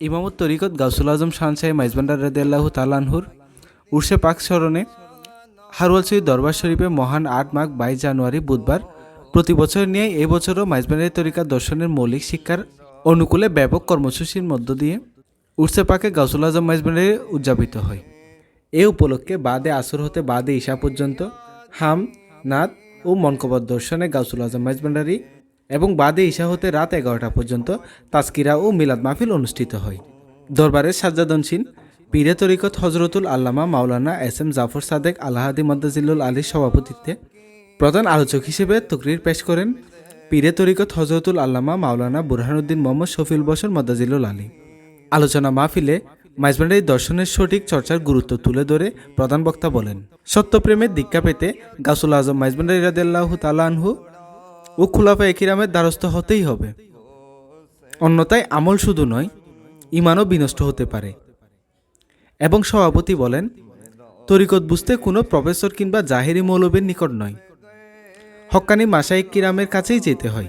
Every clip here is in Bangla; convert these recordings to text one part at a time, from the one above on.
ইমামত তরিকত গাউসুল আজম শাহসাহ মাইজবান্ডার রাদিয়াল্লাহ তালানহুর উর্সে পাক স্মরণে হারওয়াল শহীদ দরবার শরীফে মহান আট মাঘ বাইশ জানুয়ারি বুধবার প্রতি বছর নিয়ে এই বছরও মাইজবান্ডারি তরিকা দর্শনের মৌলিক শিক্ষার অনুকূলে ব্যাপক কর্মসূচির মধ্য দিয়ে উর্সে পাকে গাউসুল আজম মাইজবান্ডারি উদযাপিত হয়। এ উপলক্ষে বাদে আসর হতে বাদে ঈশা পর্যন্ত হাম নাদ ও মনকবর দর্শনে গাউসুল আজম মাইজবান্ডারি এবং বাদে ঈশা হতে রাত এগারোটা পর্যন্ত তাস্কিরা ও মিলাদ মাহফিল অনুষ্ঠিত হয়। দরবারের সাজ্জাদনসিন পীরে তরিকত হজরতুল আল্লামা মাওলানা এস এম জাফর সাদেক আল্লাহাদি মদ্দাজিল্লুল আলীর সভাপতিত্বে প্রধান আলোচক হিসেবে তকরির পেশ করেন পীরে তরিকত হজরতুল আল্লামা মাওলানা বুরহানুদ্দিন মোহাম্মদ শফিউল বসর মদ্দাজিল্লুল আলী। আলোচনা মাহফিলে মাইজবান্ডারি দর্শনের সঠিক চর্চার গুরুত্ব তুলে ধরে প্রধান বক্তা বলেন, সত্যপ্রেমের দীক্ষা পেতে গাসুল আজম মাইজবান্ডারি রাদিয়াল্লাহু তাআলা আনহু ও খুলাফা একিরামের দ্বারস্থ হতেই হবে। অন্যথায় আমল শুধু নয় ইমানও বিনষ্ট হতে পারে। এবং সভাপতি বলেন, তরিকত বুঝতে কোনো প্রফেসর কিংবা জাহেরি মৌলবের নিকট নয়। হক্কানি মাসাইক কিরামের কাছেই যেতে হয়।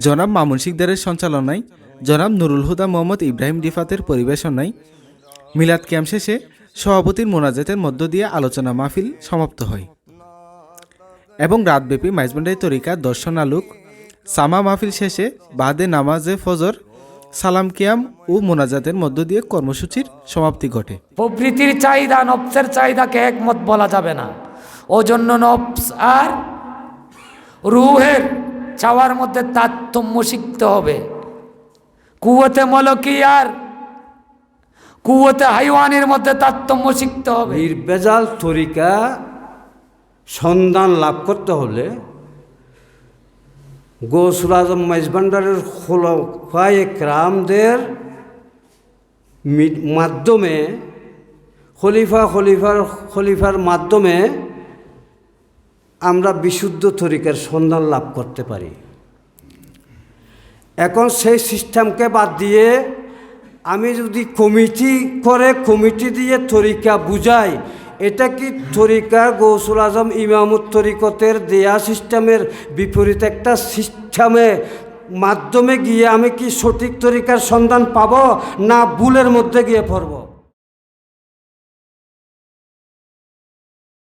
জনাব মামুন শিকদারের সঞ্চালনায় জনাব নুরুল হুদা মোহাম্মদ ইব্রাহিম ডিফাতের পরিবেশনায় মিলাদ ক্যাম্প শেষে সভাপতির মোনাজাতের মধ্য দিয়ে আলোচনা মাহফিল সমাপ্ত হয়। এবং রাতব্যাপী মাইজবান্ডারি তরিকা দর্শন আলোক সামা মাহফিল শেষে বাদে নামাজে ফজর সালাম কিয়াম ও মোনাজাতের মধ্য দিয়ে কর্মসূচির সমাপ্তি ঘটে। প্রবৃত্তির চাহিদা নফসের চাহিদাকে একমত বলা যাবে না। ও জন্য নফস আর রুহের চাওয়ার মধ্যে তারতম্য শিখতে হবে। কুয়োতে মলকি আর কুয়োতে হাইওয়ানের মধ্যে তারতম্য শিখতে হবে। নির্বেজাল তরিকা সন্ধান লাভ করতে হলে গৌসুল আজম মাইজবান্ডারের খোলাফায় ক্রামদের মাধ্যমে, খলিফা খলিফার খলিফার মাধ্যমে আমরা বিশুদ্ধ তরিকার সন্ধান লাভ করতে পারি। এখন সেই সিস্টেমকে বাদ দিয়ে আমি যদি কমিটি করে, কমিটি দিয়ে তরিকা বুঝাই এটা কি তরিকা? গৌসুল আজম ইমামত তরিকতের দেয়া সিস্টেমের বিপরীত একটা সিস্টেমে মাধ্যমে গিয়ে আমি কি সঠিক তরিকার সন্ধান পাব না ভুলের মধ্যে গিয়ে পড়ব?